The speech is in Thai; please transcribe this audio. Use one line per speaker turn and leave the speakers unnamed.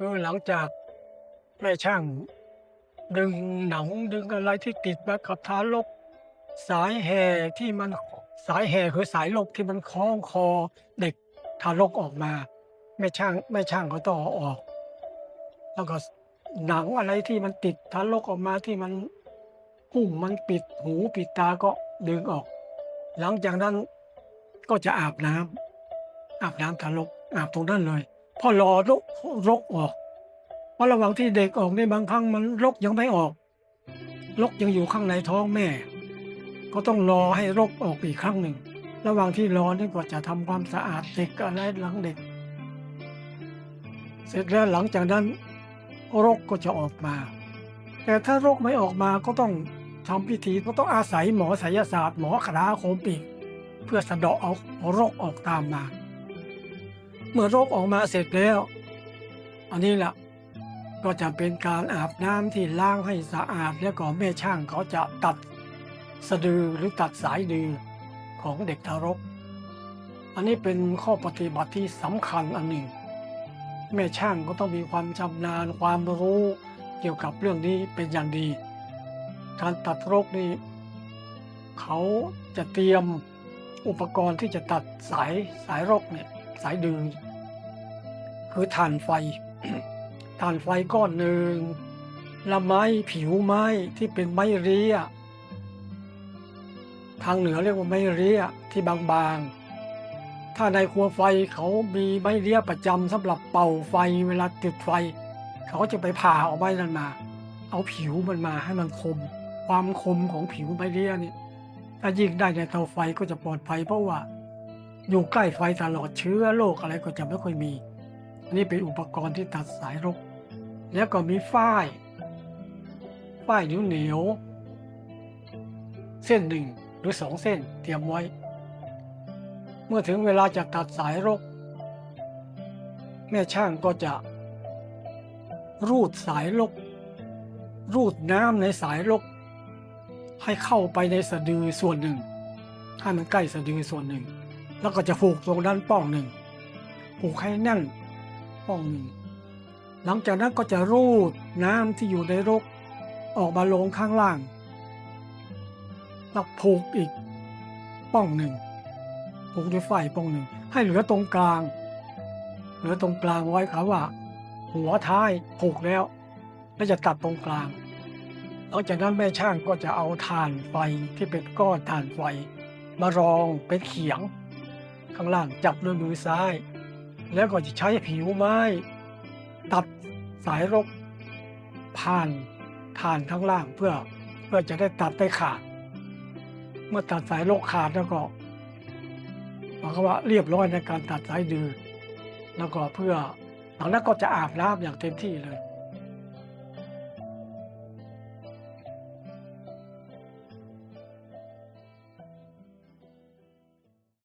คือหลังจากแม่ช่าง ดึงหนังดึงอะไรที่ติดมากับทารกสายแห่ที่มันสายแห่คือสายลกที่มันคล้องคอเด็กทารกออกมาแม่ช่างแม่ช่างก็ต้องเอาออก แล้วก็หนังอะไรที่มันติดทารกออกมาที่มันหุ้มมันปิดหูปิดตาก็ดึงออก หลังจากนั้นก็จะอาบน้ำอาบน้ำทารกอาบตรงนั้นเลย พอรอรกรกออก เพราะระหว่างที่เด็กออกในบางครั้งมันรกยังไม่ออกรกยังอยู่ข้างในท้องแม่ ก็ต้องรอให้รกออกอีกครั้งหนึ่ง ระหว่างที่รอนี่ก็จะทำความสะอาดเด็กอะไรหลังเด็ก เสร็จแล้วหลังจากนั้นรกก็จะออกมา แต่ถ้ารกไม่ออกมาก็ต้องทำพิธีก็ต้องอาศัยหมอไสยศาสตร์หมอคราโคมปีกเพื่อสะเดาะเอารกออกตามมา เมื่อรกออกมาเสร็จแล้ว อันนี้แหละก็จะเป็นการอาบน้ำที่ล้างให้สะอาดแล้วก็แม่ช่างเขาจะตัดสะดือหรือตัดสายดือของเด็กทารก อันนี้เป็นข้อปฏิบัติที่สำคัญอันหนึ่ง แม่ช่างก็ต้องมีความชำนาญความรู้เกี่ยวกับเรื่องนี้เป็นอย่างดี การตัดรกนี่เขาจะเตรียมอุปกรณ์ที่จะตัดสายสายรกเนี่ย สายดือคือถ่านไฟ ถ่านไฟก้อนหนึ่งละไม้ผิวไม้ที่เป็นไม้เรียทางเหนือเรียกว่าไม้เรียที่บางๆ ถ้าในครัวไฟเขามีไม้เรียประจำสำหรับเป่าไฟเวลาติดไฟ เขาก็จะไปผ่าเอาไม้นั้นมา เอาผิวมันมาให้มันคม ความคมของผิวไม้เรียนี่ถ้ายิงได้ในเตาไฟก็จะปลอดภัยเพราะว่า อยู่ใกล้ไฟตลอดเชื้อโรคอะไรก็จะไม่ค่อยมี อันนี้เป็นอุปกรณ์ที่ตัดสายรก แล้วก็มีฝ้ายฝ้ายเหนียวเหนียวเส้นหนึ่งหรือสองเส้นเตรียมไว้ เมื่อถึงเวลาจะตัดสายรก แม่ช่างก็จะ รูดสายรก รูดน้ำในสายรก ให้เข้าไปในสะดือส่วนหนึ่งให้มันใกล้สะดือส่วนหนึ่ง แล้วก็จะผูกตรงด้านป้องหนึ่ง ผูกให้แน่นป้องหนึ่ง หลังจากนั้นก็จะรูดน้ำที่อยู่ในรกออกมาลงข้างล่างแล้วผูกอีกป้องหนึ่งผูกด้วยไฟป้องหนึ่ง ให้เหลือตรงกลาง เหลือตรงกลางไว้ครับว่า หัวท้ายผูกแล้วแล้วจะตัดตรงกลางหลังจากนั้นแม่ช่างก็จะเอาถ่านไฟที่เป็นก้อนถ่านไฟมารองเป็นเขียง ข้างล่างจับด้วยมือซ้าย แล้วก็จะใช้ผิวไม้ ตัดสายรก ผ่านถ่านข้างล่างเพื่อเพื่อจะได้ตัดได้ขาด เมื่อตัดสายรกขาดแล้วก็หมายความว่าเรียบร้อยในการตัดสายดือแล้วก็เพื่อหลังนั้นก็จะอาบน้ำอย่างเต็มที่เลย